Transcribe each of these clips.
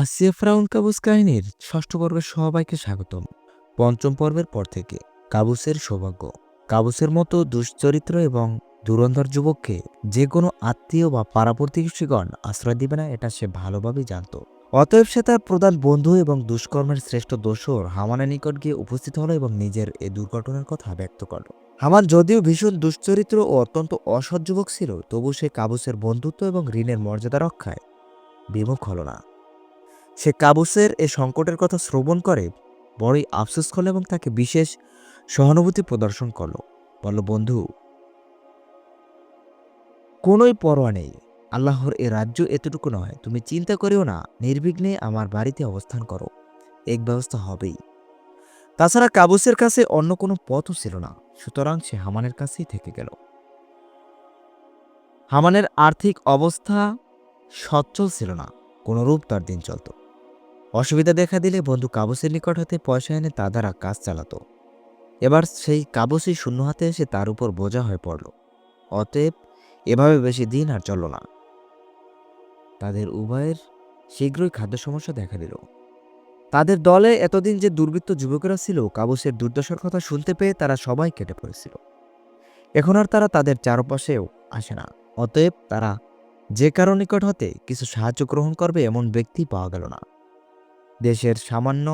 আসিয়া frown Qaboos কাহিনীর ষষ্ঠ পর্বের সবাইকে স্বাগতম। পঞ্চম পর্বের পর থেকে কাবুসের সৌভাগ্য। কাবুসের মতো দুশ্চরিত্র এবং দুরন্ধর যুবককে যে কোনো আত্মীয় বা পাড়া প্রতিবেশীগণ আশ্রয় দিবে না, এটা সে ভালোভাবেই জানত। অতএব সে তার প্রধান বন্ধু এবং দুষ্কর্মের শ্রেষ্ঠ দোষর হামানের নিকট গিয়ে উপস্থিত হলো এবং নিজের এ দুর্ঘটনার কথা ব্যক্ত করল। হামান যদিও ভীষণ দুশ্চরিত্র ও অত্যন্ত অসৎ যুবক ছিল, তবু সে কাবুসের বন্ধুত্ব এবং ঋণের মর্যাদা রক্ষায় বিমুখ হল না। সে কাবুসের এ সংকটের কথা শ্রবণ করে, বড়ই আফসোস করল এবং তাকে বিশেষ সহানুভূতি প্রদর্শন করল। বলল, বন্ধু, কোনোই পরোয়া নেই। আল্লাহর এ রাজ্য এতটুকু নয়। তুমি চিন্তা করিও না, নির্বিঘ্নে আমার বাড়িতে অবস্থান করো। এক ব্যবস্থা হবেই। তাছাড়া কাবুসের কাছে অন্য কোনো পথও ছিল না। সুতরাং সে হামানের কাছেই থেকে গেল। হামানের আর্থিক অবস্থা সচ্ছল ছিল না। কোনোরূপ তার দিন চলত। অসুবিধা দেখা দিলে বন্ধু কাবুসের নিকট হতে পয়সা এনে তা দ্বারা কাজ চালাতো। এবার সেই কাবুসই শূন্য হাতে এসে তার উপর বোঝা হয়ে পড়ল। অতএব এভাবে বেশি দিন আর চলল না। তাদের উভয়ের শীঘ্রই খাদ্য সমস্যা দেখা দিল। তাদের দলে এতদিন যে দুর্বৃত্ত যুবকেরা ছিল, কাবুসের দুর্দশার কথা শুনতে পেয়ে তারা সবাই কেটে পড়েছিল। এখন আর তারা তাদের চারপাশেও আসে না। অতএব তারা যে কারও নিকট হতে কিছু সাহায্য গ্রহণ করবে এমন ব্যক্তি পাওয়া গেল না। দেশের সামান্য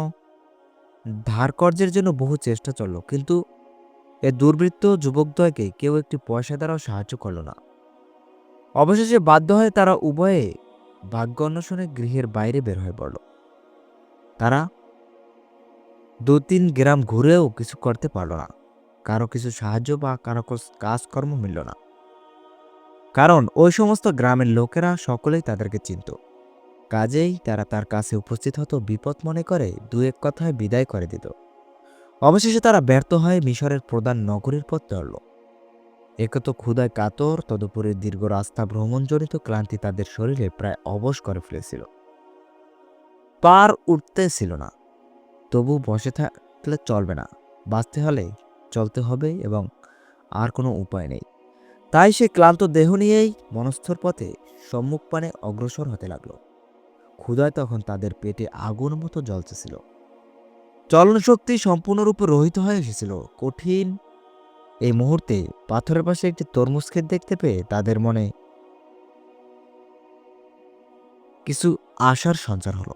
ধারকর্যের জন্য বহু চেষ্টা চলল, কিন্তু এ দুর্বৃত্ত যুবকদ্বয়কে কেউ একটি পয়সা দ্বারাও সাহায্য করল না। অবশেষে বাধ্য হয়ে তারা উভয়ে ভাগ্য অন্বেষণে গৃহের বাইরে বের হয়ে পড়ল। তারা দু তিন গ্রাম ঘুরেও কিছু করতে পারল না। কারও কিছু সাহায্য বা কারও কাজকর্ম মিলল না। কারণ ওই সমস্ত গ্রামের লোকেরা সকলেই তাদেরকে চিনত। কাজেই তারা তার কাছে উপস্থিত হতো বিপদ মনে করে দু এক কথায় বিদায় করে দিত। অবশেষে তারা ব্যর্থ হয়ে মিশরের প্রধান নগরীর পথ ধরল একে তো ক্ষুদায় কাতর, তদুপরি দীর্ঘ রাস্তা ভ্রমণজনিত ক্লান্তি তাদের শরীরে প্রায় অবশ করে ফেলেছিল। পার উঠতে ছিল না। তবু বসে থাকলে চলবে না। বাঁচতে হলে চলতে হবে এবং আর কোনো উপায় নেই। তাই সে ক্লান্ত দেহ নিয়েই মনস্থর পথে সম্মুখপানে অগ্রসর হতে লাগল। ক্ষুধায় তখন তাদের পেটে আগুন মতো জ্বলতেছিল। চলনশক্তি সম্পূর্ণরূপে রহিত হয়ে এসেছিল। কঠিন। এই মুহূর্তে পাথরের পাশে একটি তরমুজ ক্ষেত দেখতে পেয়ে তাদের মনে কিছু আশার সঞ্চার হলো।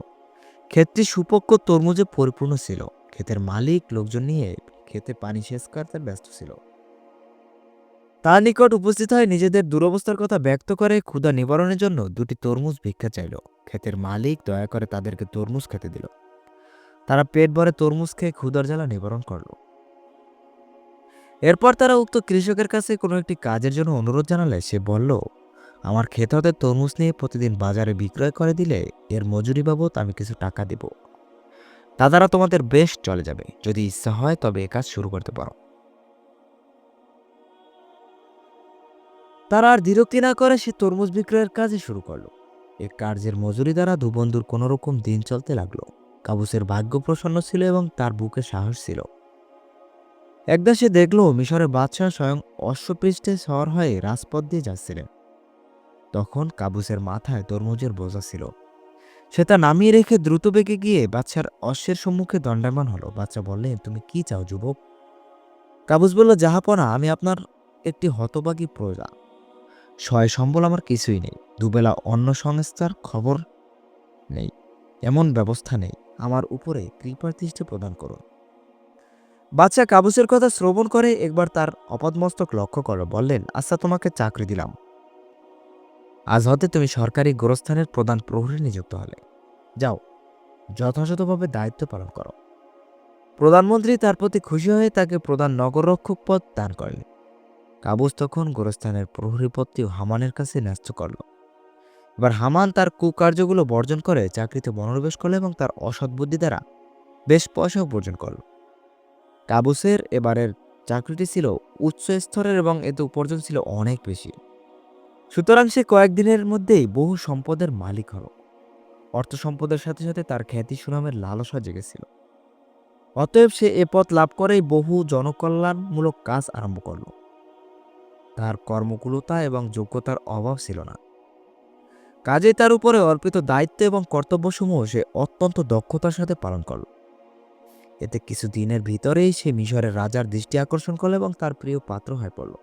ক্ষেতটি সুপক্ষ তরমুজে পরিপূর্ণ ছিল। ক্ষেতের মালিক, লোকজন নিয়ে ক্ষেতে পানি সেচ করতে ব্যস্ত ছিল। তার নিকট উপস্থিত হয়ে নিজেদের দুরবস্থার কথা ব্যক্ত করে ক্ষুধা নিবারণের জন্য দুটি তরমুজ ভিক্ষা চাইল। ক্ষেতের মালিক দয়া করে তাদেরকে তরমুজ খেতে দিল। তারা পেট ভরে তরমুজ খেয়ে ক্ষুধার জ্বালা নিবারণ করল। এরপর তারা উক্ত কৃষকের কাছে কোনো একটি কাজের জন্য অনুরোধ জানালে সে বলল, আমার ক্ষেত হতে তরমুজ নিয়ে প্রতিদিন বাজারে বিক্রয় করে দিলে এর মজুরি বাবদ আমি কিছু টাকা দেব। তা দ্বারা তোমাদের বেশ চলে যাবে। যদি ইচ্ছা হয় তবে এ কাজ শুরু করতে পারো। তারা আর বিরক্তি না করে সে তরমুজ বিক্রয়ের কাজে শুরু করল। এ কার্যের মজুরি দ্বারা দু বন্ধুর কোনোরকম দিন চলতে লাগল। কাবুসের ভাগ্য প্রসন্ন ছিল এবং তার বুকে সাহস ছিল। একদা সে দেখল, মিশরের বাদশাহ স্বয়ং অশ্বপৃষ্ঠে সওয়ার হয়ে রাজপথ দিয়ে যাচ্ছিলেন। তখন কাবুসের মাথায় তরমুজের বোঝা ছিল। সে তা নামিয়ে রেখে দ্রুত বেগে গিয়ে বাচ্চার অশ্বের সম্মুখে দণ্ডায়মান হলো। বাচ্চা বললেন, তুমি কি চাও যুবক? কাবুস বলল যাহাপনা আমি আপনার একটি হতবাগী প্রজা। সয় সম্বল আমার কিছুই নেই। দুবেলা অন্য সংস্থার খবর নেই। এমন ব্যবস্থা নেই। আমার উপরে কৃপার দৃষ্টি প্রদান করুন। বাচ্চা কাবুসের কথা শ্রবণ করে একবার তার অপদমস্তক লক্ষ্য করো বললেন আচ্ছা তোমাকে চাকরি দিলাম। আজ হতে তুমি সরকারি গোরস্থানের প্রধান প্রহরী নিযুক্ত হলে। যাও, যথাযথভাবে দায়িত্ব পালন করো। প্রধানমন্ত্রী তার প্রতি খুশি হয়ে তাকে প্রধান নগররক্ষক পদ দান করলেন কাবুস তখন গোরস্থানের প্রহরী পদটিও হামানের কাছে ন্যস্ত করল। এবার হামান তার কুকার্যগুলো বর্জন করে চাকরিতে মনোনিবেশ করল এবং তার অসৎ বুদ্ধি দ্বারা বেশ পয়সা উপার্জন করল। কাবুসের এবারের চাকরিটি ছিল উচ্চ স্তরের এবং এতে উপার্জন ছিল অনেক বেশি। সুতরাং সে কয়েকদিনের মধ্যেই বহু সম্পদের মালিক হল। অর্থ সম্পদের সাথে সাথে তার খ্যাতি সুনামের লালসা জেগেছিল। অতএব সে এ পথ লাভ করেই বহু জনকল্যাণমূলক কাজ আরম্ভ করল। তার কর্মকুলতা এবং যোগ্যতার অভাব ছিল না। কাজে তার উপরে অর্পিত দায়িত্ব এবং কর্তব্যসমূহ সে অত্যন্ত দক্ষতার সাথে পালন করল। এতে কিছু দিনের ভিতরেই সে মিশরের রাজার দৃষ্টি আকর্ষণ করল এবং তার প্রিয় পাত্র হয়ে পড়ল।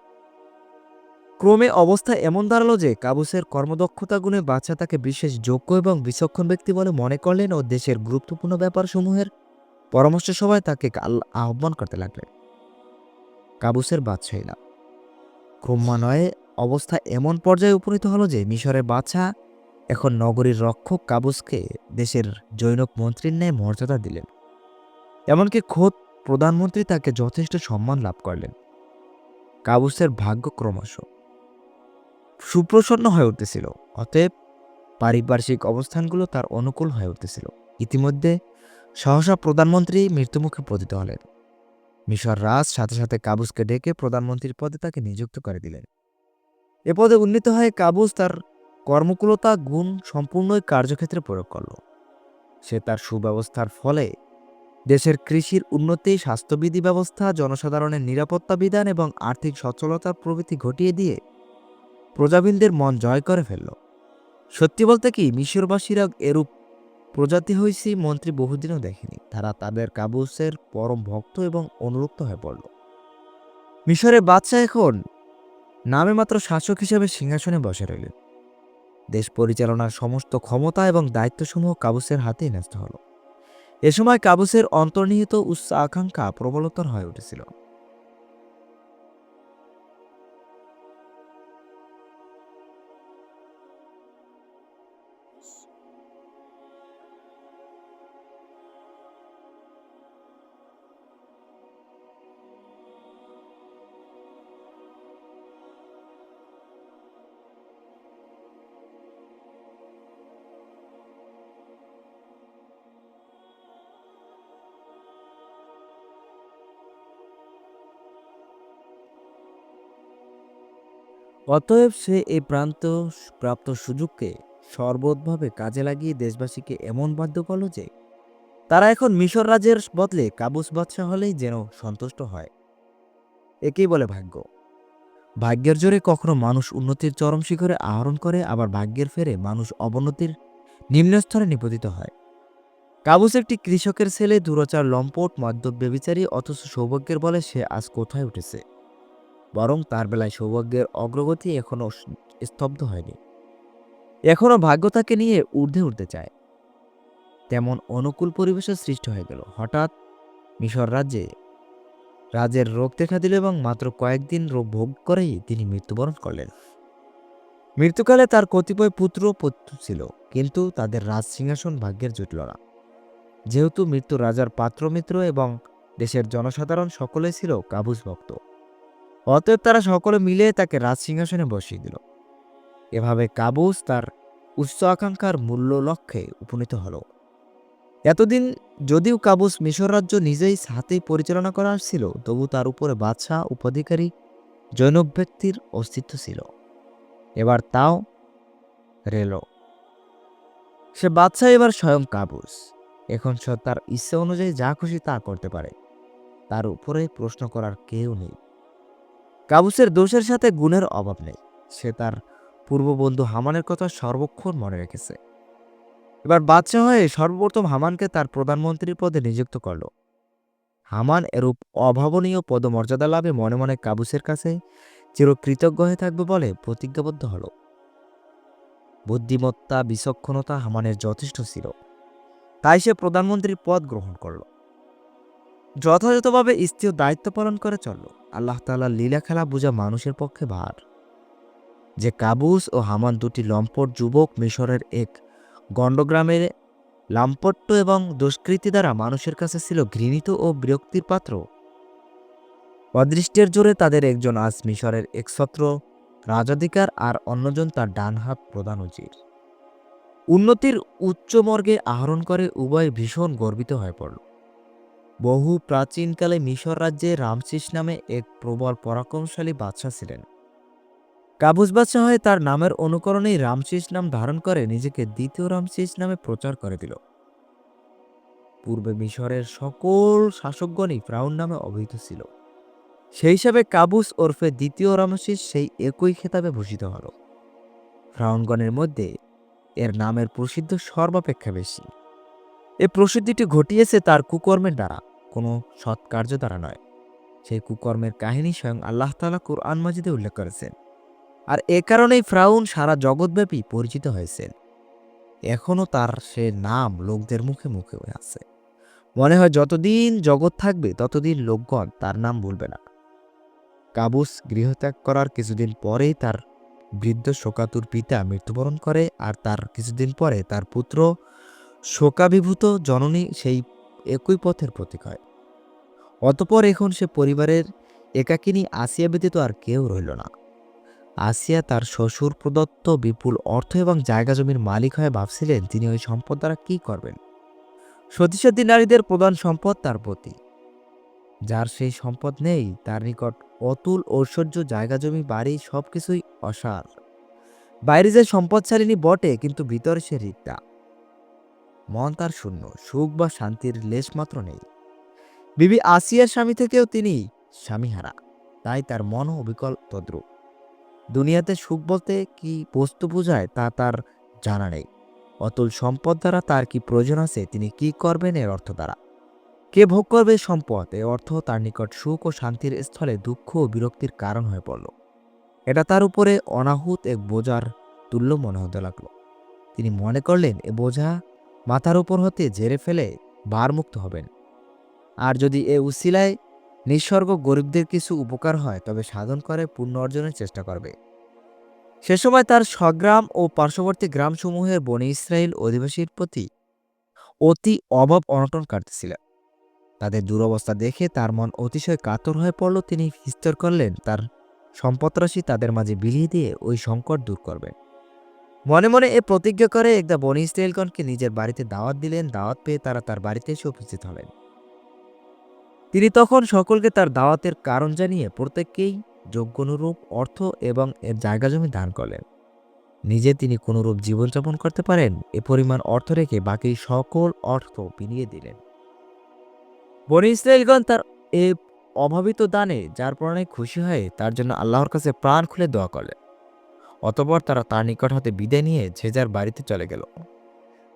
ক্রমে অবস্থা এমন দাঁড়াল যে কাবুসের কর্মদক্ষতা গুণে বাচ্চা তাকে বিশেষ যোগ্য এবং বিচক্ষণ ব্যক্তি বলে মনে করলেন ও দেশের গুরুত্বপূর্ণ ব্যাপারসমূহের পরামর্শ সভায় তাকে আহ্বান করতে লাগলেন। কাবুসের বাদশাহী লাভ ক্রমান্বয়ে অবস্থা এমন পর্যায়ে উপনীত হলো যে মিশরের বাদশাহ এখন নগরীর রক্ষক কাবুসকে দেশের জৈনক মন্ত্রীর ন্যায় মর্যাদা দিলেন। এমনকি খোদ প্রধানমন্ত্রী তাকে যথেষ্ট সম্মান লাভ করলেন। কাবুসের ভাগ্য ক্রমশ সুপ্রসন্ন হয়ে উঠতেছিল, অতএব পারিপার্শ্বিক অবস্থানগুলো তার অনুকূল হয়ে উঠতেছিল। ইতিমধ্যে সহসা প্রধানমন্ত্রী মৃত্যুমুখে পতিত হলেন। মিশর রাজ সাথে সাথে কাবুসকে ডেকে প্রধানমন্ত্রীর পদে তাকে নিযুক্ত করে দিলেন। এ পদে উন্নীত হয়ে কাবুস তার কর্মকুলতা, গুণ সম্পূর্ণই কার্যক্ষেত্রে প্রয়োগ করল। সে তার সুব্যবস্থার ফলে দেশের কৃষির উন্নতি, স্বাস্থ্যবিধি ব্যবস্থা, জনসাধারণের নিরাপত্তা বিধান এবং আর্থিক সচ্ছলতার প্রভৃতি ঘটিয়ে দিয়ে প্রজাবিনদের মন জয় করে ফেলল। সত্যি বলতে কি, মিশরবাসীরা এরূপ প্রজাতি হয়েছি মন্ত্রী বহুদিনও দেখেনি। তারা তাদের কাবুসের পরম ভক্ত এবং অনুরক্ত হয়ে পড়ল। মিশরের বাদশাহ এখন নামে মাত্র শাসক হিসেবে সিংহাসনে বসে রইলেন। দেশ পরিচালনার সমস্ত ক্ষমতা এবং দায়িত্বসমূহ কাবুসের হাতেই ন্যস্ত হল। এ সময় কাবুসের অন্তর্নিহিত উচ্চ আকাঙ্ক্ষা প্রবলতর হয়ে উঠেছিল। অতএব সে এই প্রান্ত প্রাপ্ত সুযোগকে সর্বোতভাবে কাজে লাগিয়ে দেশবাসীকে এমন বাধ্য করল যে, তারা এখন মিশর রাজের বদলে কাবুস বাদশাহ হলেই যেন সন্তুষ্ট হয়। একেই বলে ভাগ্য। ভাগ্যের জোরে কখনো মানুষ উন্নতির চরম শিখরে আহরণ করে, আবার ভাগ্যের ফেরে মানুষ অবনতির নিম্নস্তরে নিপতিত হয়। কাবুস একটি কৃষকের ছেলে, দুরাচার লম্পট, মদ্যপ ব্যবিচারী অথচ সৌভাগ্যের বলে সে আজ কোথায় উঠেছে? বরং তার বেলায় সৌভাগ্যের অগ্রগতি এখনও স্তব্ধ হয়নি। এখনও ভাগ্য তাকে নিয়ে ঊর্ধ্বে উঠতে চায়। তেমন অনুকূল পরিবেশের সৃষ্টি হয়ে গেল। হঠাৎ মিশর রাজ্যে রাজের রোগ দেখা দিল এবং মাত্র কয়েকদিন রোগ ভোগ করেই তিনি মৃত্যুবরণ করলেন। মৃত্যুকালে তার কতিপয় পুত্র পুত্র ছিল, কিন্তু তাদের রাজ সিংহাসন ভাগ্যের জুটল না। যেহেতু মৃত্যু রাজার পাত্রমিত্র এবং দেশের জনসাধারণ সকলেই ছিল কাবুস ভক্ত। অতএব তারা সকলে মিলে তাকে রাজ সিংহাসনে বসিয়ে দিল। এভাবে কাবুস তার উচ্চ আকাঙ্ক্ষার মূল্য লক্ষ্যে উপনীত হল। এতদিন যদিও কাবুস মিশর রাজ্য নিজেই হাতেই পরিচালনা করা আসছিল তবু তার উপরে বাদশাহ উপাধিকারী জৈনক ব্যক্তির অস্তিত্ব ছিল। এবার তাও রেল। সে বাদশাহ এবার স্বয়ং কাবুস। এখন সে তার ইচ্ছে অনুযায়ী যা খুশি তা করতে পারে। তার উপরে প্রশ্ন করার কেউ নেই। কাবুসের দোষের সাথে গুণের অভাব নেই। সে তার পূর্ববন্ধু হামানের কথা সর্বক্ষণ মনে রেখেছে। এবার বাদশাহ হয়ে সর্বপ্রথম হামানকে তার প্রধানমন্ত্রীর পদে নিযুক্ত করল। হামান এরূপ অভাবনীয় পদমর্যাদা লাভে মনে মনে কাবুসের কাছে চিরকৃতজ্ঞ হয়ে থাকবে বলে প্রতিজ্ঞাবদ্ধ হল। বুদ্ধিমত্তা, বিচক্ষণতা হামানের যথেষ্ট ছিল। তাই সে প্রধানমন্ত্রীর পদ গ্রহণ করল। যথাযথভাবে স্ত্রীয় দায়িত্ব পালন করে চলল। আল্লাহ তাআলা লীলা খেলা বোঝা মানুষের পক্ষে ভার। যে কাবুস ও হামান দুটি লম্পট যুবক মিশরের এক গণ্ডগ্রামের লাম্পট্য এবং দুষ্কৃতি দ্বারা মানুষের কাছে ছিল ঘৃণিত ও বিরক্তির পাত্র। অদৃষ্টের জোরে তাদের একজন আজ মিশরের একছত্র রাজাধিকার আর অন্যজন তার ডান হাত প্রধান উচির উন্নতির উচ্চমর্গে আহরণ করে উভয় ভীষণ গর্বিত হয়ে পড়ল। বহু প্রাচীনকালে মিশর রাজ্যে রামসিস নামে এক প্রবল পরাক্রমশালী বাদশাহ ছিলেন। কাবুস বাদশাহ হয়ে তার নামের অনুকরণেই রামসিস নাম ধারণ করে নিজেকে দ্বিতীয় রামসিস নামে প্রচার করে দিল। পূর্বে মিশরের সকল শাসকগণই ফ্রাউন নামে অভিহিত ছিল। সেই হিসাবে কাবুস ওরফে দ্বিতীয় রামসিস সেই একই খেতাবে ভূষিত হল। ফ্রাউনগণের মধ্যে এর নামের প্রসিদ্ধ সর্বাপেক্ষা বেশি। এ প্রসিদ্ধিটি ঘটিয়েছে তার কুকর্মের দ্বারা। কোনো সৎ কার্য দ্বারা নয়। সেই কুকর্মের কাহিনী স্বয়ং আল্লাহ তালা কুরআন মাজিদে উল্লেখ করেছেন। আর এ কারণেই ফ্রাউন সারা জগৎব্যাপী পরিচিত হয়েছেন। এখনও তার সে নাম লোকদের মুখে মুখে হয়ে আছে মনে হয় যতদিন জগৎ থাকবে, ততদিন লোকগণ তার নাম বলবে না। কাবুস গৃহত্যাগ করার কিছুদিন পরেই তার বৃদ্ধ শোকাতুর পিতা মৃত্যুবরণ করে, আর তার কিছুদিন পরে তার পুত্র শোকাভিভূত জননী সেই একই পথের প্রতীক হয়। অতপর এখন সে পরিবারের একাকিনী আসিয়া ব্যতীত আর কেউ রইল না। আসিয়া তার শ্বশুর প্রদত্ত বিপুল অর্থ এবং জায়গা জমির মালিক হয়ে ভাবছিলেন, তিনি ওই সম্পদ দ্বারা কী করবেন? সতীসাধী নারীদের প্রধান সম্পদ তার প্রতি যার সেই সম্পদ নেই, তার নিকট অতুল ঐশ্বর্য, জায়গা জমি, বাড়ি সব কিছুই অসার। বাইরে যে সম্পদশালিনী বটে, কিন্তু ভিতরে সে রিক্তা মন তার শূন্য, সুখ বা শান্তির লেশমাত্র নেই। বিবি আসিয়ার স্বামী থেকেও তিনি স্বামীহারা, তাই তার মনও অবিকল তদ্রুপ। দুনিয়াতে সুখ বলতে কি বস্তু বোঝায় তা তার জানা নেই। অতুল সম্পদ দ্বারা তার কি প্রয়োজন আছে, তিনি কি করবেন এর অর্থ দ্বারা? কে ভোগ করবে সম্পদ? এ অর্থ তার নিকট সুখ ও শান্তির স্থলে দুঃখ ও বিরক্তির কারণ হয়ে পড়ল। এটা তার উপরে অনাহুত এক বোঝার তুল্য মনে হতে লাগল। তিনি মনে করলেন, এ বোঝা মাথার উপর হতে ঝেড়ে ফেলে ভারমুক্ত হবেন। আর যদি এ উসিলায় নিঃসর্গ গরিবদের কিছু উপকার হয়, তবে সাধন করে পুণ্য অর্জনের চেষ্টা করবে। সে সময় তার স্বগ্রাম ও পার্শ্ববর্তী গ্রামসমূহের বনে ইসরায়েল অধিবাসীর প্রতি অতি অভাব অনটন কাটতেছিলেন। তাদের দুরবস্থা দেখে তার মন অতিশয় কাতর হয়ে পড়ল। তিনি স্থির করলেন, তার সম্পদরাশি তাদের মাঝে বিলিয়ে দিয়ে ওই সংকট দূর করবেন। মনে মনে এ প্রতিজ্ঞা করে একদা বনি ইসরায়েলগণকে নিজের বাড়িতে দাওয়াত দিলেন। দাওয়াত পেয়ে তারা তার বাড়িতে এসে উপস্থিত হলেন। তিনি তখন সকলকে তার দাওয়াতের কারণ জানিয়ে প্রত্যেককেই যোগ্যানুরূপ অর্থ এবং এর জায়গা জমি দান করলেন। নিজে তিনি কোনোরূপ জীবনযাপন করতে পারেন, এ পরিমাণ অর্থ রেখে বাকি সকল অর্থ বিনিয়ে দিলেন। বনি ইসরায়েলগণ তার এ অভাবিত দানে যার প্রাণে খুশি হয়ে তার জন্য আল্লাহর কাছে প্রাণ খুলে দোয়া করলেন। অতপর তারা তার নিকট হতে বিদায় নিয়ে যে যার বাড়িতে চলে গেল।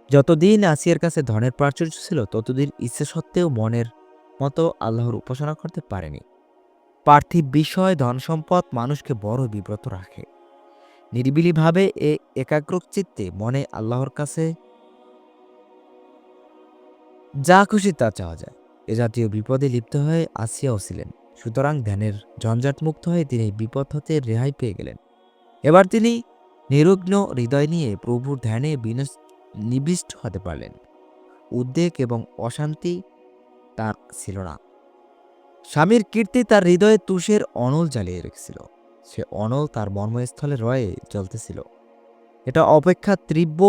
যতদিন আসিয়ার কাছে ধনের প্রাচুর্য ছিল, ততদিন ইচ্ছে সত্ত্বেও মনের মতো আল্লাহর উপাসনা করতে পারেনি। পার্থিব বিষয় ধন সম্পদ মানুষকে বড় বিব্রত রাখে। নিরিবিলিভাবে এ একাগ্র চিত্তে মনে আল্লাহর কাছে যা খুশি তা চাওয়া যায়। এ জাতীয় বিপদে লিপ্ত হয়ে আসিয়াও ছিলেন। সুতরাং ধ্যানের ঝঞ্ঝাট মুক্ত হয়ে তিনি বিপদ হতে রেহাই পেয়ে গেলেন। এবার তিনি নিরুগ্ন হৃদয় নিয়ে প্রভুর ধ্যানে নিবিষ্ট হতে পারলেন। উদ্বেগ এবং অশান্তি তার ছিল না। স্বামীর কীর্তি তার হৃদয়ে তুষের অনল জ্বালিয়ে রেখেছিল। সে অনল তার মর্মস্থলে রয়ে জ্বলতেছিল এটা অপেক্ষা তীব্র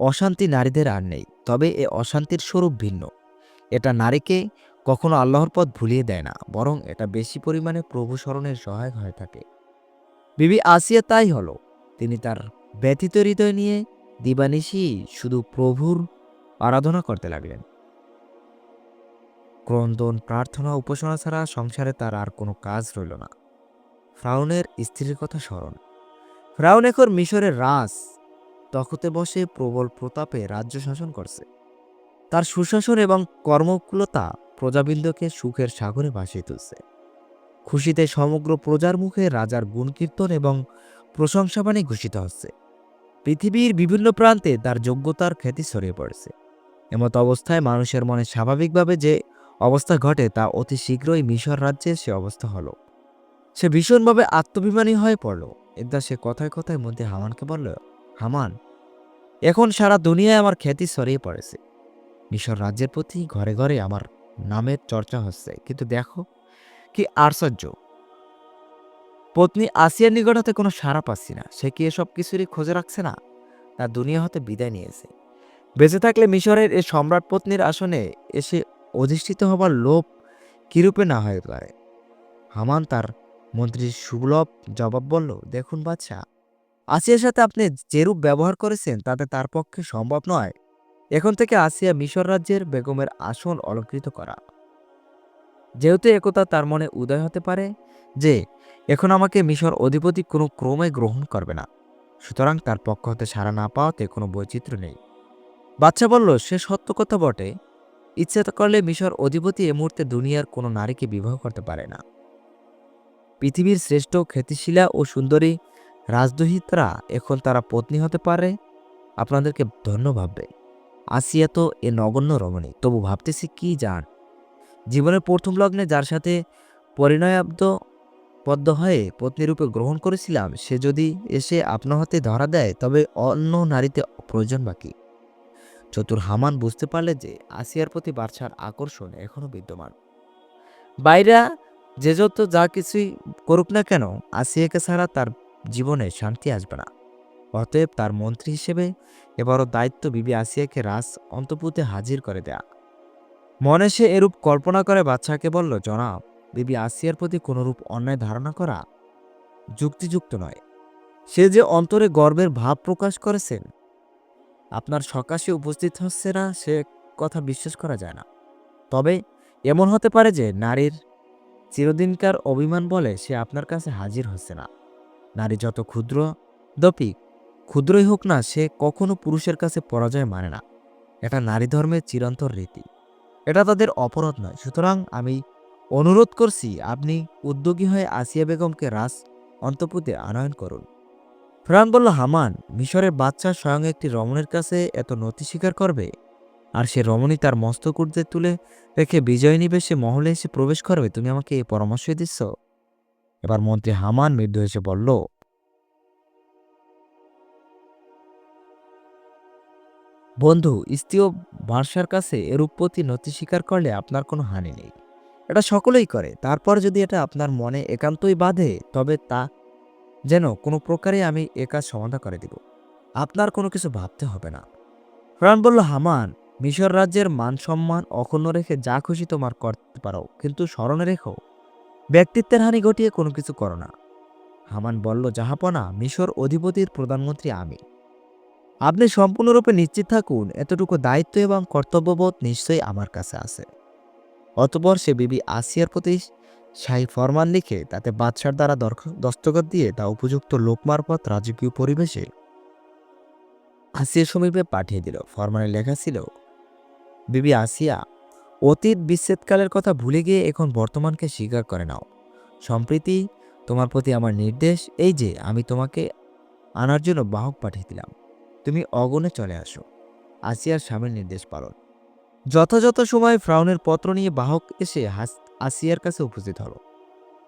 অশান্তি নারীদের আর নেই, তবে এ অশান্তির স্বরূপ ভিন্ন। এটা নারীকে কখনো আল্লাহর পথ ভুলিয়ে দেয় না, বরং এটা বেশি পরিমাণে প্রভু স্মরণের সহায়ক হয়ে থাকে। বিবি আসিয়া তাই হলো। তিনি তার ব্যতীত হৃদয় নিয়ে দিবানিশি শুধু প্রভুর আরাধনা করতে লাগলেন। ক্রন্দন প্রার্থনা উপাসনা ছাড়া সংসারে তার আর কোনো কাজ রইল না। ফ্রাউনের স্ত্রীর কথা স্মরণ। ফ্রাউন এখন মিশরের রাজ। তখতে বসে প্রবল প্রতাপে রাজ্য শাসন করছে। তার সুশাসন এবং কর্মকুলতা প্রজাবৃন্দকে সুখের সাগরে ভাসিয়ে তুলছে। খুশিতে সমগ্র প্রজার মুখে রাজার গুণকীর্তন এবং প্রশংসাবাণী ঘোষিত হচ্ছে। পৃথিবীর বিভিন্ন প্রান্তে তার যোগ্যতার খ্যাতি ছড়িয়ে পড়েছে। এমত অবস্থায় মানুষের মনে স্বাভাবিকভাবে যে অবস্থা ঘটে তা অতি শীঘ্রই মিশর রাজ্যে সে অবস্থা হলো। সে ভীষণভাবে আত্মবিমানী হয়ে পড়ল। একদা সে কথায় কথায় মধ্যে হামানকে বলল, হামান, এখন সারা দুনিয়ায় আমার খ্যাতি ছড়িয়ে পড়েছে। মিশর রাজ্যের প্রতি ঘরে ঘরে আমার নামের চর্চা হচ্ছে। কিন্তু দেখো কি আশ্চর্য পত্নী আসিয়ার নিকট হতে কোনো সাড়া পাচ্ছি না। সে কি এসব কিছুরই খোঁজে রাখছে না? তার দুনিয়া হতে বিদায় নিয়েছে। বেঁচে থাকলে মিশরের এ সম্রাট পত্নীর আসনে এসে অধিষ্ঠিত হবার লোভ কিরূপে না হয়ে পারে? হামান তার মন্ত্রী সুলভ জবাব বলল, দেখুন বাচ্চা আসিয়ার সাথে আপনি যেরূপ ব্যবহার করেছেন, তাতে তার পক্ষে সম্ভব নয়। এখন থেকে আসিয়া মিশর রাজ্যের বেগমের আসন অলঙ্কৃত করা। যেহেতু একথা তার মনে উদয় হতে পারে যে, এখন আমাকে মিশর অধিপতি কোনো ক্রমে গ্রহণ করবে না। সুতরাং তার পক্ষ হতে সাড়া না পাওয়াতে কোনো বৈচিত্র্য নেই। বাচ্চা বলল, সে সত্য কথা বটে। ইচ্ছে করলে মিশর অধিপতি এ মুহূর্তে দুনিয়ার কোনো নারীকে বিবাহ করতে পারে না। পৃথিবীর শ্রেষ্ঠ খ্যাতিশীলা ও সুন্দরী রাজদহিতরা এখন তারা পত্নী হতে পারে। আপনাদেরকে ধন্য ভাববে। আসিয়া তো এ নগণ্য রমণী, তবু ভাবতেছি কি জান? জীবনের প্রথম লগ্নে যার সাথে পরিণয়াব্দ পদ্ম হয়ে পত্নীরূপে গ্রহণ করেছিলাম, সে যদি এসে আপনার হাতে ধরা দেয়, তবে অন্য নারীতে প্রয়োজন বাকি। চতুর হামান বুঝতে পারলে যে আসিয়ার প্রতি বাদশার আকর্ষণ এখনও বিদ্যমান। বাইরা, যে যত যা কিছুই করুক না কেন, আসিয়াকে ছাড়া তার জীবনে শান্তি আসবে না। অতএব তার মন্ত্রী হিসেবে এবারও দায়িত্ব বিবি আসিয়াকে রাজ অন্তপুতে হাজির করে দেয়া। মনে সে এরূপ কল্পনা করে বাচ্চাকে বলল, জনাব, বিবি আসিয়ার প্রতি কোনরূপ অন্যায় ধারণা করা যুক্তিযুক্ত নয়। সে যে অন্তরে গর্বের ভাব প্রকাশ করেছেন, আপনার সকাশে উপস্থিত হচ্ছে না, সে কথা বিশ্বাস করা যায় না। তবে এমন হতে পারে যে নারীর চিরদিনকার অভিমান বলে সে আপনার কাছে হাজির হচ্ছে না। নারী যত ক্ষুদ্র দপি ক্ষুদ্রই হোক না, সে কখনো পুরুষের কাছে পরাজয় মানে না। এটা নারী ধর্মের চিরন্তর রীতি। এটা তাদের অপরাধ নয়। সুতরাং আমি অনুরোধ করছি, আপনি উদ্যোগী হয়ে আসিয়া বেগমকে রাস অন্তপুতে আনয়ন করুন। ফ্রান বলল, হামান, মিশরের বাচ্চা স্বয়ং একটি রমণের কাছে এত নথি স্বীকার করবে? আর সে রমণী তার মস্তক ঊর্ধ্বে তুলে রেখে বিজয় নিবেশে মহলে এসে প্রবেশ করবে? তুমি আমাকে এই পরামর্শই দিচ্ছ। এবার মন্ত্রী হামান মৃদু এসে বলল বন্ধু স্ত্রী ও কাছে এরূপ প্রতি নতি স্বীকার করলে আপনার কোনো হানি নেই। এটা সকলেই করে। তারপর যদি এটা আপনার মনে একান্তই বাধে, তবে তা যেন কোনো প্রকারে আমি এ কাজ সমাধা করে দিব। আপনার কোনো কিছু ভাবতে হবে না। ফ্রান বলল, হামান, মিশর রাজ্যের মান সম্মান অক্ষুণ্ণ রেখে যা খুশি তোমার করতে পারো, কিন্তু স্মরণে রেখো, ব্যক্তিত্বের হানি ঘটিয়ে কোনো কিছু করো না। হামান বলল, জাহাপনা, মিশর অধিপতির প্রধানমন্ত্রী আমি। আপনি সম্পূর্ণরূপে নিশ্চিত থাকুন, এতটুকু দায়িত্ব এবং কর্তব্যবোধ নিশ্চয়ই আমার কাছে আছে। অতপর সে বিবি আসিয়ার প্রতি শাহী ফরমান লিখে তাতে বাদশার দ্বারা দস্তখত দিয়ে তা উপযুক্ত লোক মারফত রাজকীয় পরিবেশে আসিয়ার সমীপে পাঠিয়ে দিল। ফরমানে লেখা ছিল, বিবি আসিয়া, অতীত বিচ্ছেদকালের কথা ভুলে গিয়ে এখন বর্তমানকে স্বীকার করে নাও। সম্প্রীতি তোমার প্রতি আমার নির্দেশ, এই যে আমি তোমাকে আনার জন্য বাহক পাঠিয়ে দিলাম। তুমি অগণে চলে আসো। আসিয়ার স্বামীর নির্দেশ পালন। যথাযথ সময় ফ্রাউনের পত্র নিয়ে বাহক এসে হাস- আসিয়ার কাছে উপস্থিত হলো।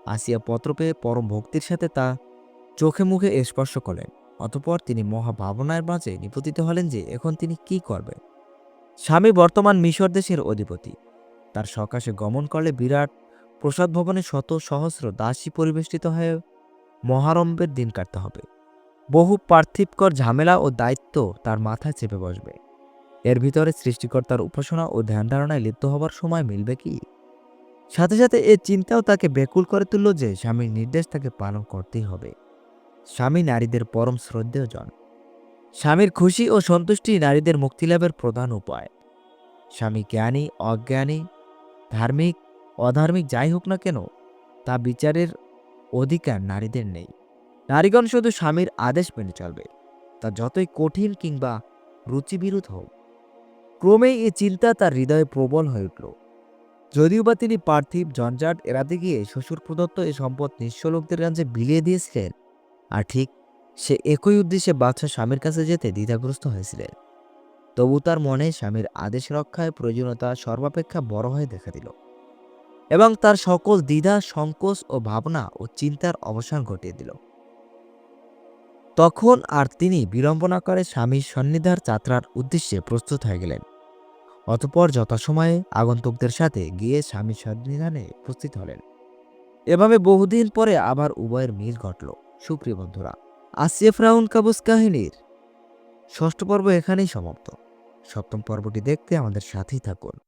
আসিয়া পত্র পেয়ে পরম ভক্তির সাথে তা চোখে মুখে স্পর্শ করলেন। অতপর তিনি মহা ভাবনার মাঝে নিপতিত হলেন যে এখন তিনি কি করবেন। স্বামী বর্তমান মিশর দেশের অধিপতি। তার সকাশে গমন করলে বিরাট প্রসাদ ভবনে শত সহস্র দাসী পরিবেষ্টিত হয়ে মহারম্ভের দিন কাটতে হবে। বহু পার্থিবকর ঝামেলা ও দায়িত্ব তার মাথায় চেপে বসবে। এর ভিতরে সৃষ্টিকর্তার উপাসনা ও ধ্যান ধারণায় লিপ্ত হবার সময় মিলবে কি? সাথে সাথে এ চিন্তাও তাকে বেকুল করে তুলল যে স্বামীর নির্দেশ তাকে পালন করতেই হবে। স্বামী নারীদের পরম শ্রদ্ধেয় জন স্বামীর খুশি ও সন্তুষ্টি নারীদের মুক্তিলাভের প্রধান উপায়। স্বামী জ্ঞানী, অজ্ঞানী, ধার্মিক, অধার্মিক যাই হোক না কেন, তা বিচারের অধিকার নারীদের নেই। নারীগণ শুধু স্বামীর আদেশ মেনে চলবে, তা যতই কঠিন কিংবা রুচিবিরোধ হোক। ক্রমেই এই চিন্তা তার হৃদয়ে প্রবল হয়ে উঠল। যদিও বা তিনি পার্থিব, জঞ্জাট এড়াতে গিয়ে শ্বশুর প্রদত্ত এই সম্পদ নিঃস্ব লোকদের কাছে বিলিয়ে দিয়েছিলেন, আর ঠিক সে একই উদ্দেশ্যে বাদশাহ স্বামীর কাছে যেতে দ্বিধাগ্রস্ত হয়েছিলেন। তবু তার মনে স্বামীর আদেশ রক্ষায় প্রয়োজনীয়তা সর্বাপেক্ষা বড় হয়ে দেখা দিল। এবং তার সকল দ্বিধা, সংকোচ ও ভাবনা ও চিন্তার অবসান ঘটিয়ে দিল। তখন আর তিনি বিড়ম্বনা করে স্বামীর সন্নিধার যাত্রার উদ্দেশ্যে প্রস্তুত হয়ে গেলেন। অতপর যথাসময়ে আগন্তুকদের সাথে গিয়ে স্বামীর সন্নিধানে উপস্থিত হলেন। এভাবে বহুদিন পরে আবার উভয়ের মিল ঘটল, সুপ্রিয় বন্ধুরা। আসিফ ফ্রাউন কাবুস কাহিনীর ষষ্ঠ পর্ব এখানেই সমাপ্ত। সপ্তম পর্বটি দেখতে আমাদের সাথেই থাকুন।